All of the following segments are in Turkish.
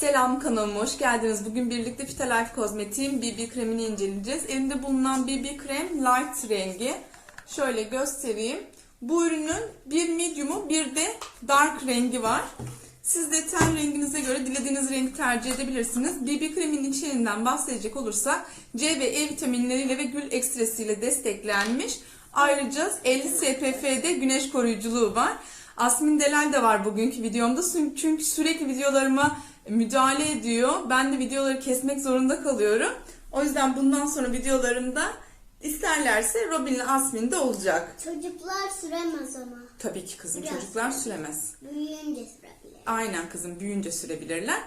Selam kanalıma hoş geldiniz. Bugün birlikte Vitalife Kozmetik'in BB kremini inceleyeceğiz. Elimde bulunan BB krem light rengi. Şöyle göstereyim. Bu ürünün bir medium'u bir de dark rengi var. Siz de ten renginize göre dilediğiniz rengi tercih edebilirsiniz. BB kremin içeriğinden bahsedecek olursak C ve E vitaminleriyle ve gül ekstresiyle desteklenmiş. Ayrıca 50 SPF'de güneş koruyuculuğu var. Asmin Delal de var bugünkü videomda çünkü sürekli videolarıma müdahale ediyor. Ben de videoları kesmek zorunda kalıyorum. O yüzden bundan sonra videolarımda isterlerse Robin ile Asmin de olacak. Çocuklar süremez ama. Tabii ki kızım Biraz. çocuklar süremez. Büyüyünce sürebilir. Aynen kızım büyüyünce sürebilirler.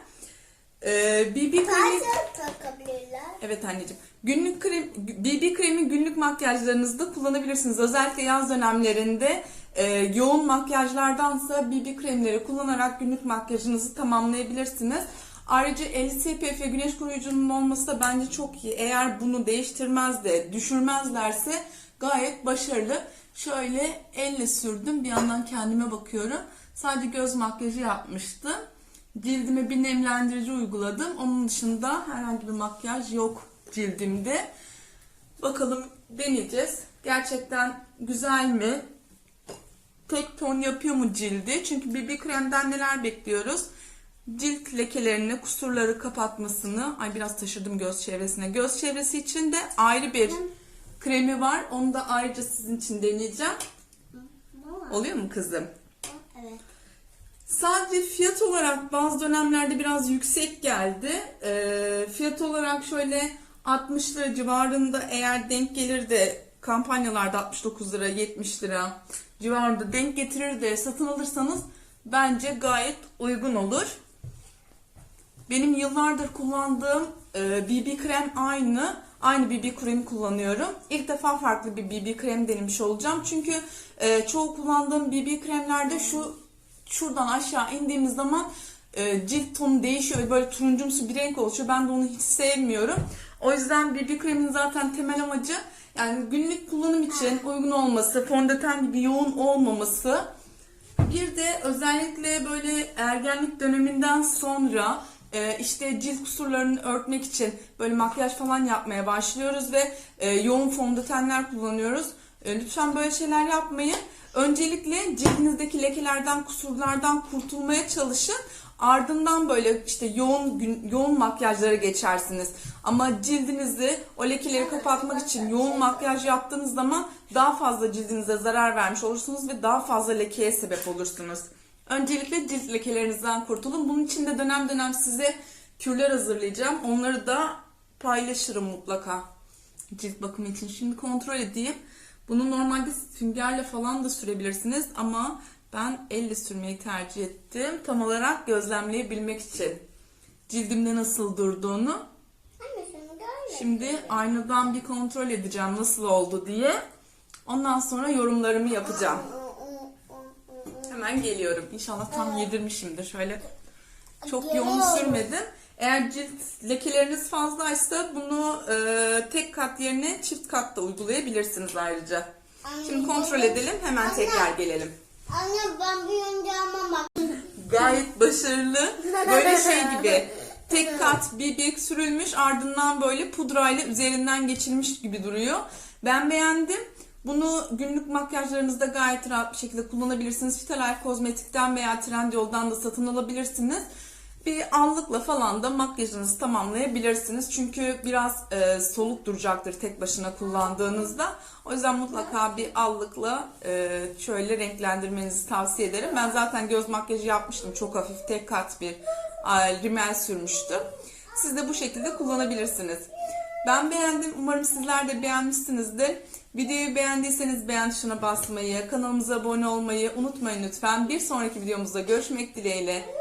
Ee, BB kremi... Takabilirler? Evet anneciğim. Günlük krem, BB kremi günlük makyajlarınızda kullanabilirsiniz. Özellikle yaz dönemlerinde e, yoğun makyajlardansa BB kremleri kullanarak günlük makyajınızı tamamlayabilirsiniz. Ayrıca 50 SPF güneş koruyucunun olması da bence çok iyi. Eğer bunu değiştirmez de düşürmezlerse gayet başarılı. Şöyle elle sürdüm. Bir yandan kendime bakıyorum. Sadece göz makyajı yapmıştım. Cildime bir nemlendirici uyguladım. Onun dışında herhangi bir makyaj yok cildimde. Bakalım deneyeceğiz. Gerçekten güzel mi? Tek ton yapıyor mu cildi? Çünkü BB kremden neler bekliyoruz? Cilt lekelerini, kusurları kapatmasını. Ay biraz taşıdım göz çevresine. Göz çevresi için de ayrı bir kremi var. Onu da ayrıca sizin için deneyeceğim. Oluyor mu kızım? Evet. Sadece fiyat olarak bazı dönemlerde biraz yüksek geldi. Ee, fiyat olarak şöyle 60 lira civarında eğer denk gelir de kampanyalarda 69 lira 70 lira civarında denk getirir de satın alırsanız bence gayet uygun olur. Benim yıllardır kullandığım e, BB krem aynı. Aynı BB kremi kullanıyorum. İlk defa farklı bir BB krem denemiş olacağım. Çünkü e, çoğu kullandığım BB kremlerde şu şuradan aşağı indiğimiz zaman e, cilt tonu değişiyor böyle turuncumsu bir renk oluşuyor. Ben de onu hiç sevmiyorum. O yüzden BB kremin zaten temel amacı yani günlük kullanım için uygun olması, fondöten gibi yoğun olmaması. Bir de özellikle böyle ergenlik döneminden sonra e, işte cilt kusurlarını örtmek için böyle makyaj falan yapmaya başlıyoruz ve e, yoğun fondötenler kullanıyoruz. Lütfen böyle şeyler yapmayın. Öncelikle cildinizdeki lekelerden, kusurlardan kurtulmaya çalışın. Ardından böyle işte yoğun gün, yoğun makyajlara geçersiniz. Ama cildinizi o lekeleri kapatmak için yoğun makyaj yaptığınız zaman daha fazla cildinize zarar vermiş olursunuz ve daha fazla lekeye sebep olursunuz. Öncelikle cilt lekelerinizden kurtulun. Bunun için de dönem dönem size kürler hazırlayacağım. Onları da paylaşırım mutlaka. Cilt bakımı için. Şimdi kontrol edeyim. Bunu normalde süngerle falan da sürebilirsiniz ama ben elle sürmeyi tercih ettim. Tam olarak gözlemleyebilmek için. Cildimde nasıl durduğunu. Şimdi aynadan bir kontrol edeceğim nasıl oldu diye. Ondan sonra yorumlarımı yapacağım. Hemen geliyorum. İnşallah tam yedirmişimdir. Şöyle çok yoğun sürmedim. Eğer cilt lekeleriniz fazlaysa bunu e, tek kat yerine çift kat da uygulayabilirsiniz ayrıca. Şimdi kontrol edelim. Hemen tekrar gelelim. Anne ben büyüyünce ama bak. Gayet başarılı. Böyle şey gibi. Tek kat BB sürülmüş ardından böyle pudrayla üzerinden geçilmiş gibi duruyor. Ben beğendim. Bunu günlük makyajlarınızda gayet rahat bir şekilde kullanabilirsiniz. Vitalife Kozmetik'ten veya Trendyol'dan da satın alabilirsiniz. Bir allıkla falan da makyajınızı tamamlayabilirsiniz. Çünkü biraz e, soluk duracaktır tek başına kullandığınızda. O yüzden mutlaka bir allıkla e, şöyle renklendirmenizi tavsiye ederim. Ben zaten göz makyajı yapmıştım. Çok hafif tek kat bir e, rimel sürmüştüm. Siz de bu şekilde kullanabilirsiniz. Ben beğendim. Umarım sizler de beğenmişsinizdir. Videoyu beğendiyseniz beğen tuşuna basmayı, kanalımıza abone olmayı unutmayın lütfen. Bir sonraki videomuzda görüşmek dileğiyle.